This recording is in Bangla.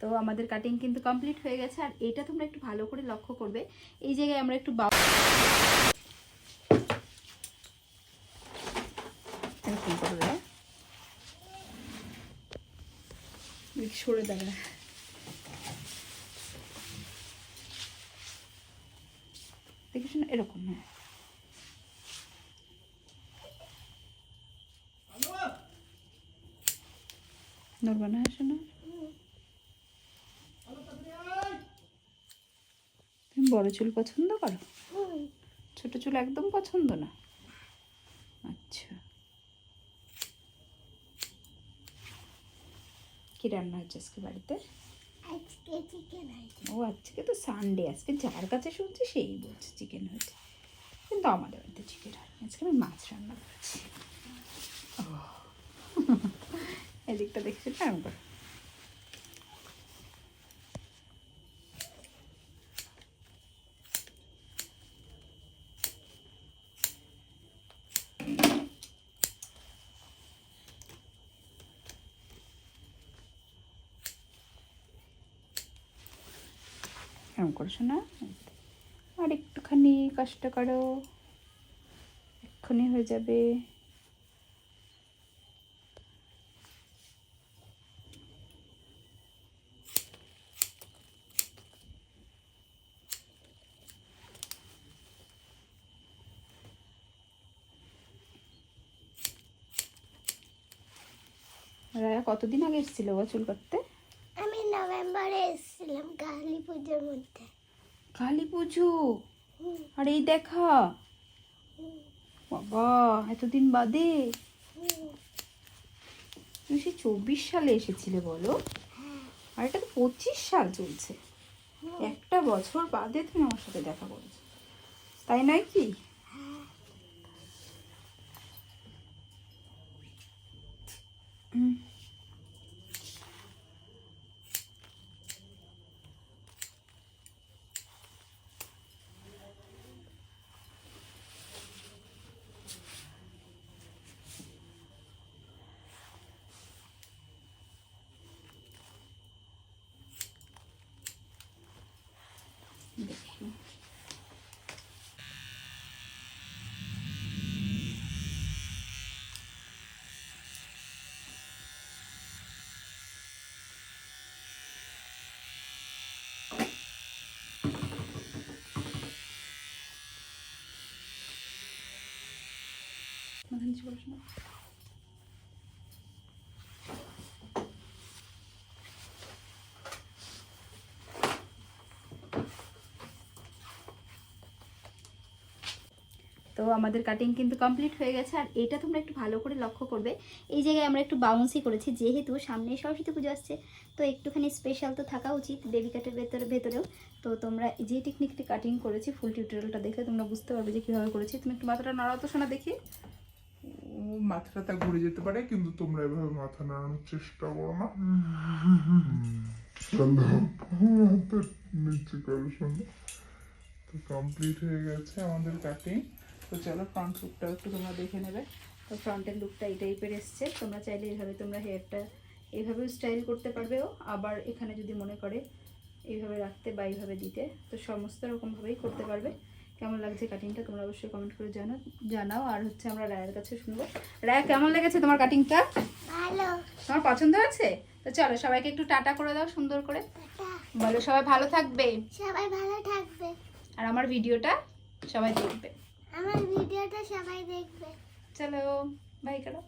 তো আমাদের কাটিং কিন্তু কমপ্লিট হয়ে গেছে, আর এটা তোমরা একটু ভালো করে লক্ষ্য করবে। এই জায়গায় আমরা একটু বা সরে দাঁড়া এরকম হ্যাঁ। নড়বা না শোনো। তুমি বড় চুল পছন্দ করো? ছোট চুল একদম পছন্দ না। আচ্ছা। কি রান্না হচ্ছে আজকে বাড়িতে? আজকে চিকেন ও আজকে তো সানডে আজকে যার কাছে শুনছি সেই বলছে চিকেন হয়েছে। কিন্তু আমাদের বাড়িতে চিকেন হয়নি আজকে আমি মাছ রান্না করেছি। ও এদিকটা দেখছি টাইম করে এরকম করছ না আর একটুখানি কষ্ট করো। এক্ষুনি হয়ে যাবে। রায়া কতদিন আগে এসেছিল ও চুল করতে নভেম্বরে এসেছিলাম কালী পুজোর মধ্যে। কালী পুজো? আর এই দেখা? বাবা এতদিন বাদে? তুমি সেই চব্বিশ সালে এসেছিলে বলো? হ্যাঁ, আর এটা তো পঁচিশ সাল চলছে। একটা বছর বাদে তুমি আমার সাথে দেখা করেছ। তাই নয় কি? দেখি মাথা নিচু করো শোনো। তো আমাদের কাটিং কিন্তু কমপ্লিট হয়ে গেছে আর এটা তোমরা একটু ভালো করে লক্ষ্য করবে। এই জায়গায় আমরা একটু বাউন্সি করেছি যেহেতু সামনে সরস্বতী পুজো আসছে তো একটুখানি স্পেশাল তো থাকা উচিত বেবি কাটের ভেতরে ভেতরেও। তো তোমরা যে টেকনিকটি কাটিং করেছি ফুল টিউটোরিয়ালটা দেখলে তোমরা বুঝতে পারবে যে কীভাবে করেছি। তুমি একটু মাথাটা নাড়াও তো শোনা দেখি। মাথাটা ঘুরে যেতে পারে কিন্তু তোমরা এভাবে মাথা নাড়ানোর চেষ্টা করো না। নিচে করো তো কমপ্লিট হয়ে গেছে আমাদের কাটিং তো চলো ফ্রন্ট লুকটাও একটু তোমরা দেখে নেবে। তো ফ্রন্টের লুকটা এই টাইপের এসছে। তোমরা চাইলে এইভাবে তোমরা হেয়ারটা এইভাবেও স্টাইল করতে পারবেও আবার এখানে যদি মনে করে এইভাবে রাখতে বা এইভাবে দিতে তো সমস্ত রকমভাবেই করতে পারবে। কেমন লাগছে কাটিংটা তোমরা অবশ্যই কমেন্ট করে জানাও জানাও। আর হচ্ছে আমরা রায়ের কাছে শুনব। রায়া কেমন লেগেছে তোমার কাটিংটা ভালো। তোমার পছন্দ হয়েছে? তো চলো সবাইকে একটু টাটা করে দাও সুন্দর করে। বলো সবাই ভালো থাকবে। সবাই ভালো থাকবে। আর আমার ভিডিওটা সবাই দেখবে। আমার ভিডিওটা সবাই দেখবে। চলো বাই করো